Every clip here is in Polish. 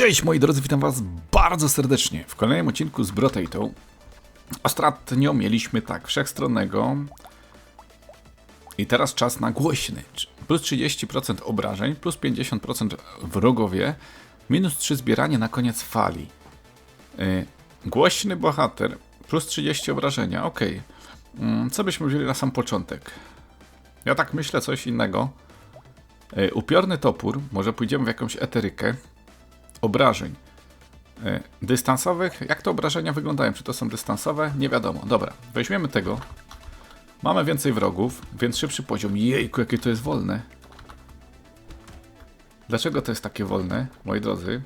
Cześć moi drodzy, witam was bardzo serdecznie w kolejnym odcinku z Brotato. Ostatnio mieliśmy tak wszechstronnego i teraz czas na głośny. Plus 30% obrażeń, plus 50% wrogowie, minus 3 zbieranie na koniec fali. Yy, głośny bohater, plus 30 obrażenia, ok. Yy, co byśmy wzięli na sam początek? Ja tak myślę coś innego. Yy, upiorny topór, może pójdziemy w jakąś eterykę obrażeń e, dystansowych. Jak te obrażenia wyglądają? Czy to są dystansowe? Nie wiadomo. Dobra, weźmiemy tego. Mamy więcej wrogów, więc szybszy poziom. Jejku, jakie to jest wolne. Dlaczego to jest takie wolne, moi drodzy?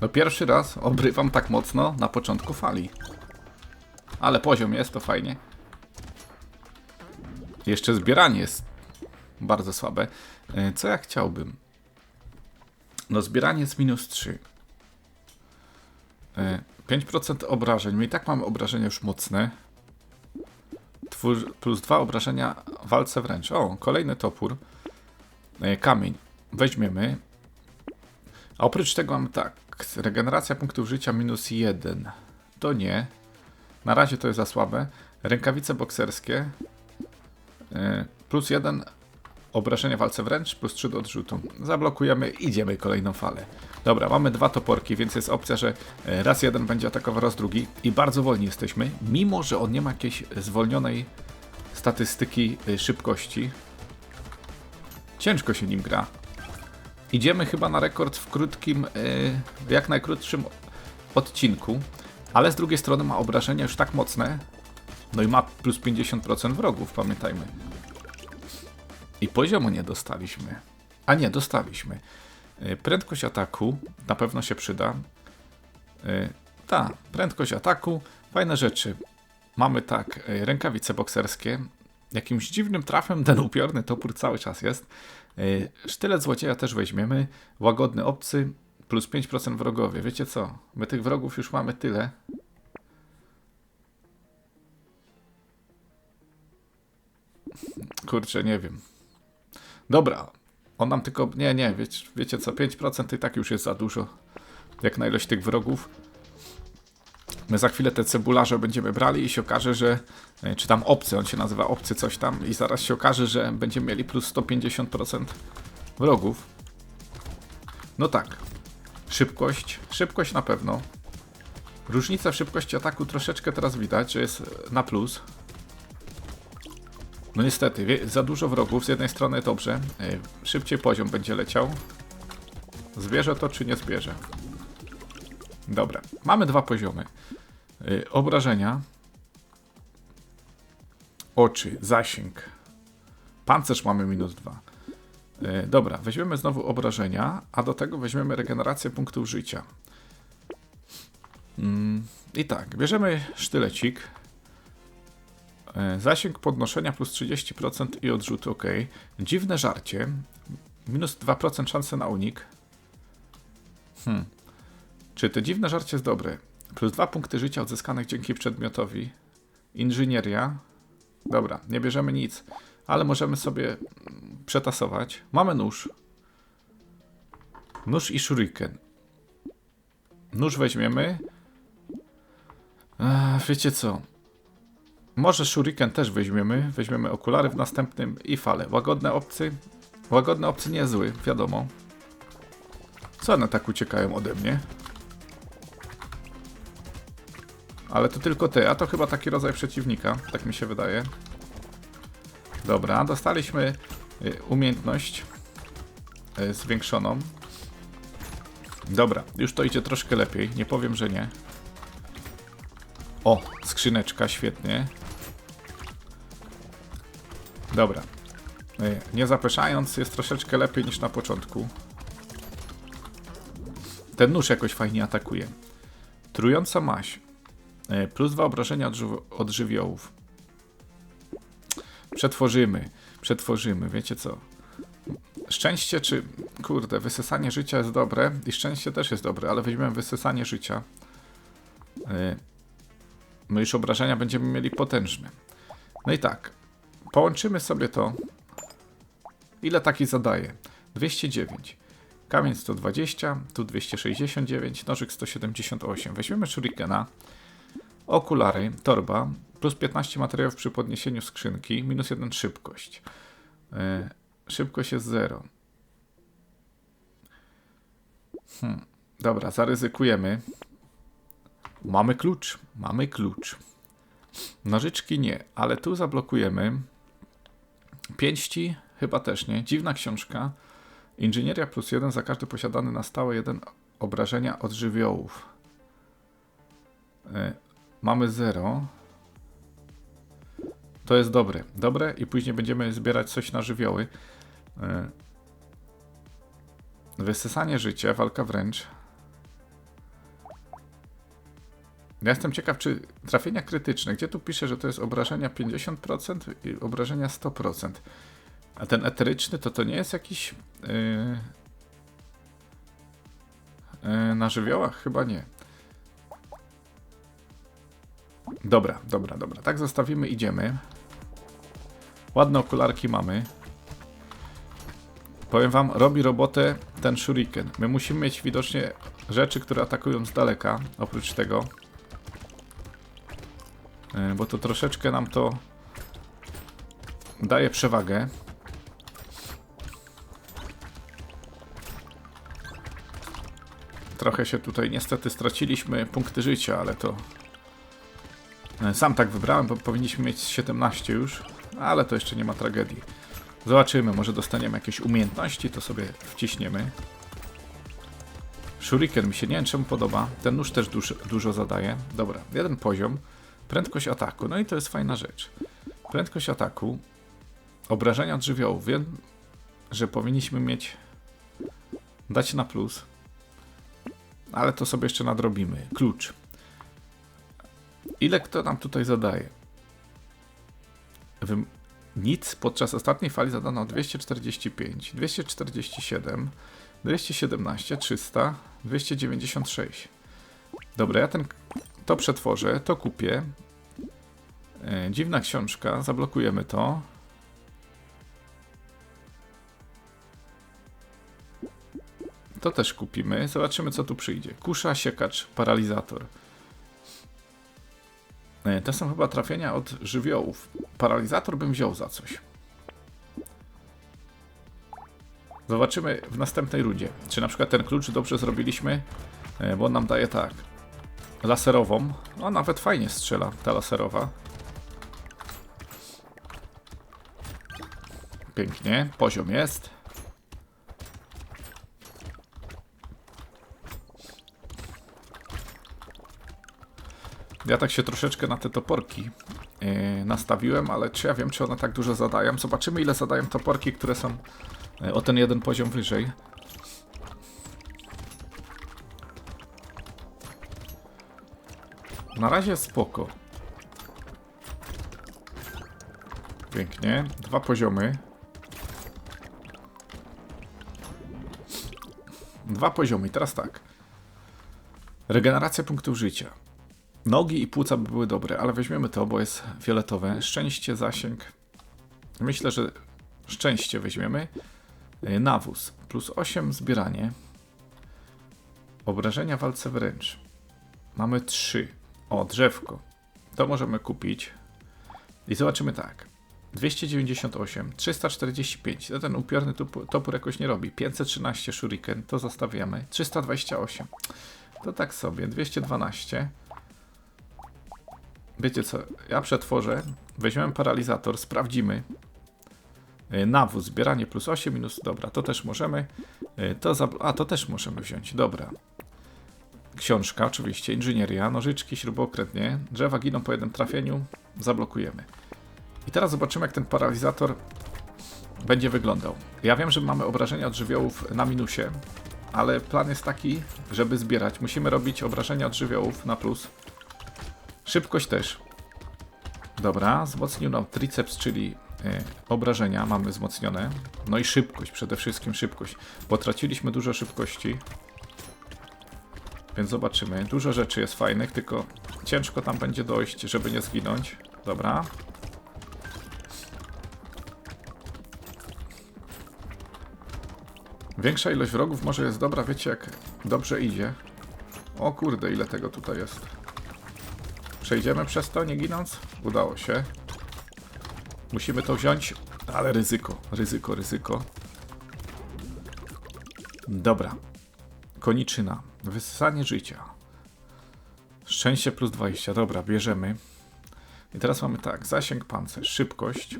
No pierwszy raz obrywam tak mocno na początku fali. Ale poziom jest, to fajnie. Jeszcze zbieranie jest bardzo słabe. E, co ja chciałbym? No zbieranie jest minus 3. 5% obrażeń. My i tak mamy obrażenia już mocne. Twór, plus 2 obrażenia walce wręcz. O, kolejny topór. E, kamień. Weźmiemy. A oprócz tego mamy tak. Regeneracja punktów życia minus 1. To nie. Na razie to jest za słabe. Rękawice bokserskie. E, plus 1 Obrażenia walce wręcz, plus 3 do odrzutu. Zablokujemy, idziemy kolejną falę. Dobra, mamy dwa toporki, więc jest opcja, że e, raz jeden będzie atakował, raz drugi. I bardzo wolni jesteśmy, mimo że on nie ma jakiejś zwolnionej statystyki e, szybkości. Ciężko się nim gra. Idziemy chyba na rekord w krótkim, e, jak najkrótszym odcinku, ale z drugiej strony ma obrażenia już tak mocne, no i ma plus 50% wrogów, pamiętajmy. I poziomu nie dostaliśmy. A nie, dostaliśmy. E, prędkość ataku na pewno się przyda. E, ta, prędkość ataku, fajne rzeczy. Mamy tak, e, rękawice bokserskie. Jakimś dziwnym trafem ten upiorny topór cały czas jest. Sztylet złodzieja też weźmiemy. Łagodny obcy plus 5% wrogowie. Wiecie co? My tych wrogów już mamy tyle. Kurczę, nie wiem. Dobra, on nam tylko, nie, nie, wiecie, wiecie co, 5% i tak już jest za dużo, jak na ilość tych wrogów. My za chwilę te cebularze będziemy brali i się okaże, że, e, czy tam obcy, on się nazywa obcy coś tam i zaraz się okaże, że będziemy mieli plus 150% wrogów. No tak, szybkość, szybkość na pewno. Różnica w szybkości ataku troszeczkę teraz widać, że jest na plus. No niestety, za dużo wrogów. Z jednej strony dobrze, e, szybciej poziom będzie leciał. Zbierze to czy nie zbierze? Dobra, mamy dwa poziomy. E, obrażenia. Oczy, zasięg. Pancerz mamy minus dwa. E, dobra, weźmiemy znowu obrażenia, a do tego weźmiemy regenerację punktów życia. Mm, I tak, bierzemy sztylecik. E, zasięg podnoszenia plus 30% i odrzut OK. Dziwne żarcie. Minus 2% szanse na unik. Hmm. Czy to dziwne żarcie jest dobre? Plus 2 punkty życia odzyskanych dzięki przedmiotowi. Inżynieria. Dobra, nie bierzemy nic, ale możemy sobie przetasować. Mamy nóż. Nóż i shuriken. Nóż weźmiemy. Ech, wiecie co? Może shuriken też weźmiemy. Weźmiemy okulary w następnym i fale. Łagodne obcy. Łagodne obcy niezły, wiadomo. Co one tak uciekają ode mnie? Ale to tylko ty, a to chyba taki rodzaj przeciwnika, tak mi się wydaje. Dobra, dostaliśmy y, umiejętność y, zwiększoną. Dobra, już to idzie troszkę lepiej, nie powiem, że nie. O, skrzyneczka, świetnie. Dobra. E, nie zapeszając, jest troszeczkę lepiej niż na początku. Ten nóż jakoś fajnie atakuje. Trująca maś. E, plus dwa obrażenia od, żywiołów. Przetworzymy. Przetworzymy. Wiecie co? Szczęście czy... Kurde, wysysanie życia jest dobre i szczęście też jest dobre, ale weźmiemy wysysanie życia. E, my już obrażenia będziemy mieli potężne. No i tak. Połączymy sobie to. Ile taki zadaje? 209. Kamień 120, tu 269, nożyk 178. Weźmiemy shurikena, okulary, torba, plus 15 materiałów przy podniesieniu skrzynki, minus 1 szybkość. Yy, szybkość jest 0. Hmm. Dobra, zaryzykujemy. Mamy klucz, mamy klucz. Nożyczki nie, ale tu zablokujemy. Pięści chyba też nie. Dziwna książka. Inżynieria plus jeden za każdy posiadany na stałe jeden obrażenia od żywiołów. Y, mamy 0. To jest dobre. Dobre i później będziemy zbierać coś na żywioły. Y, wysysanie życia, walka wręcz. Ja jestem ciekaw, czy trafienia krytyczne, gdzie tu pisze, że to jest obrażenia 50% i obrażenia 100%. A ten eteryczny to to nie jest jakiś yy, yy, na żywiołach? Chyba nie. Dobra, dobra, dobra. Tak zostawimy, idziemy. Ładne okularki mamy. Powiem wam, robi robotę ten shuriken. My musimy mieć widocznie rzeczy, które atakują z daleka. Oprócz tego. Yy, bo to troszeczkę nam to daje przewagę. Trochę się tutaj niestety straciliśmy punkty życia, ale to e, sam tak wybrałem, bo powinniśmy mieć 17 już, ale to jeszcze nie ma tragedii. Zobaczymy, może dostaniemy jakieś umiejętności, to sobie wciśniemy. Shuriken mi się nie wiem czemu podoba. Ten nóż też dużo, dużo zadaje. Dobra, jeden poziom. Prędkość ataku. No i to jest fajna rzecz. Prędkość ataku. Obrażenia od żywiołów. Wiem, że powinniśmy mieć dać na plus. Ale to sobie jeszcze nadrobimy. Klucz. Ile kto nam tutaj zadaje? Wym nic podczas ostatniej fali zadano 245, 247, 217, 300, 296. Dobra, ja ten to przetworzę, to kupię. E, dziwna książka, zablokujemy to. To też kupimy. Zobaczymy, co tu przyjdzie. Kusza, siekacz, paralizator. E, To są chyba trafienia od żywiołów. Paralizator bym wziął za coś. Zobaczymy w następnej rundzie, czy na przykład ten klucz dobrze zrobiliśmy, e, bo on nam daje tak. Laserową. No nawet fajnie strzela ta laserowa. Pięknie, poziom jest. Ja tak się troszeczkę na te toporki yy, nastawiłem, ale czy ja wiem, czy one tak dużo zadają? Zobaczymy, ile zadają toporki, które są yy, o ten jeden poziom wyżej. Na razie spoko. Pięknie. Dwa poziomy. Dwa poziomy. Teraz tak. Regeneracja punktów życia. Nogi i płuca by były dobre, ale weźmiemy to, bo jest fioletowe. Szczęście, zasięg. Myślę, że szczęście weźmiemy. E, Nawóz. Plus 8 zbieranie. Obrażenia walce wręcz. Mamy 3. O, drzewko. To możemy kupić. I zobaczymy tak. 298, 345. To ten upiorny topór, jakoś nie robi. 513 shuriken, to zostawiamy. 328. To tak sobie. 212. Wiecie co, ja przetworzę, weźmiemy paralizator, sprawdzimy. Yy, Nawóz, zbieranie plus 8 minus, dobra, to też możemy. Yy, To a, to też możemy wziąć, dobra. Książka, oczywiście, inżynieria, nożyczki, śrubokręt, nie. Drzewa giną po jednym trafieniu, zablokujemy. I teraz zobaczymy, jak ten paralizator będzie wyglądał. Ja wiem, że mamy obrażenia od żywiołów na minusie, ale plan jest taki, żeby zbierać. Musimy robić obrażenia od żywiołów na plus. Szybkość też. Dobra, wzmocnił nam triceps, czyli e, obrażenia mamy wzmocnione. No i szybkość, przede wszystkim szybkość. Bo traciliśmy dużo szybkości. Więc zobaczymy. Dużo rzeczy jest fajnych, tylko ciężko tam będzie dojść, żeby nie zginąć. Dobra. Większa ilość wrogów może jest dobra, wiecie jak dobrze idzie. O kurde, ile tego tutaj jest. Przejdziemy przez to, nie ginąc? Udało się. Musimy to wziąć, ale ryzyko, ryzyko, ryzyko. Dobra. Koniczyna. Wysysanie życia. Szczęście plus 20. Dobra, bierzemy. I teraz mamy tak, zasięg pancerz, szybkość.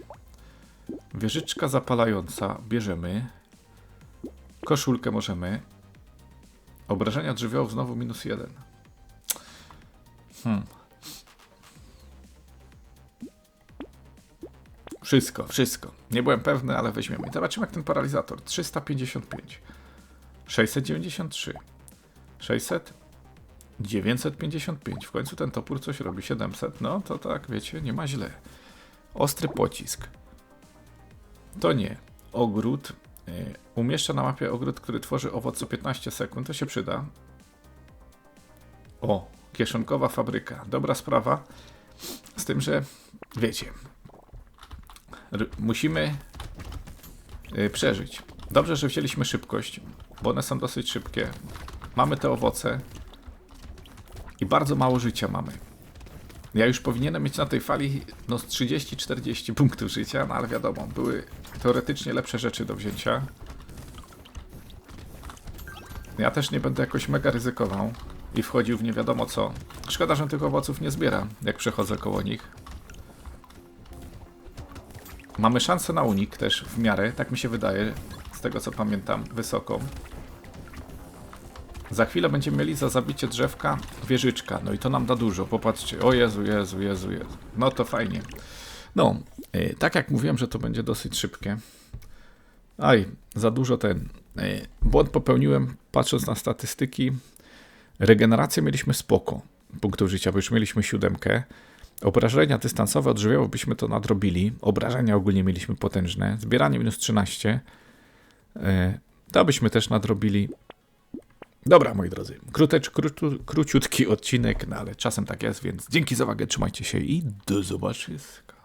Wieżyczka zapalająca, bierzemy. Koszulkę możemy. Obrażenia od żywiołów znowu minus jeden. Hmm. Wszystko, wszystko. Nie byłem pewny, ale weźmiemy. I zobaczymy jak ten paralizator. 355. 693. 600. 955. W końcu ten topór coś robi. 700. No to tak, wiecie, nie ma źle. Ostry pocisk. To nie. Ogród. Y, Umieszcza na mapie ogród, który tworzy owoc co 15 sekund. To się przyda. O, kieszonkowa fabryka. Dobra sprawa. Z tym, że wiecie, musimy y, przeżyć. Dobrze, że wzięliśmy szybkość, bo one są dosyć szybkie. Mamy te owoce i bardzo mało życia mamy. Ja już powinienem mieć na tej fali no z 30-40 punktów życia, no ale wiadomo, były teoretycznie lepsze rzeczy do wzięcia. Ja też nie będę jakoś mega ryzykował i wchodził w nie wiadomo co. Szkoda, że tych owoców nie zbieram, jak przechodzę koło nich. Mamy szansę na unik też w miarę, tak mi się wydaje, z tego co pamiętam, wysoką. Za chwilę będziemy mieli za zabicie drzewka wieżyczka, no i to nam da dużo, popatrzcie, o Jezu, Jezu, Jezu, Jezu. No to fajnie. No, y, tak jak mówiłem, że to będzie dosyć szybkie. Aj, za dużo ten. y, Błąd popełniłem, patrząc na statystyki. Regenerację mieliśmy spoko, punktów życia, bo już mieliśmy siódemkę. Obrażenia dystansowe od byśmy to nadrobili. Obrażenia ogólnie mieliśmy potężne. Zbieranie minus 13. E, To byśmy też nadrobili. Dobra, moi drodzy. Krótecz, krótu, króciutki odcinek, no ale czasem tak jest, więc dzięki za uwagę, trzymajcie się i do zobaczenia.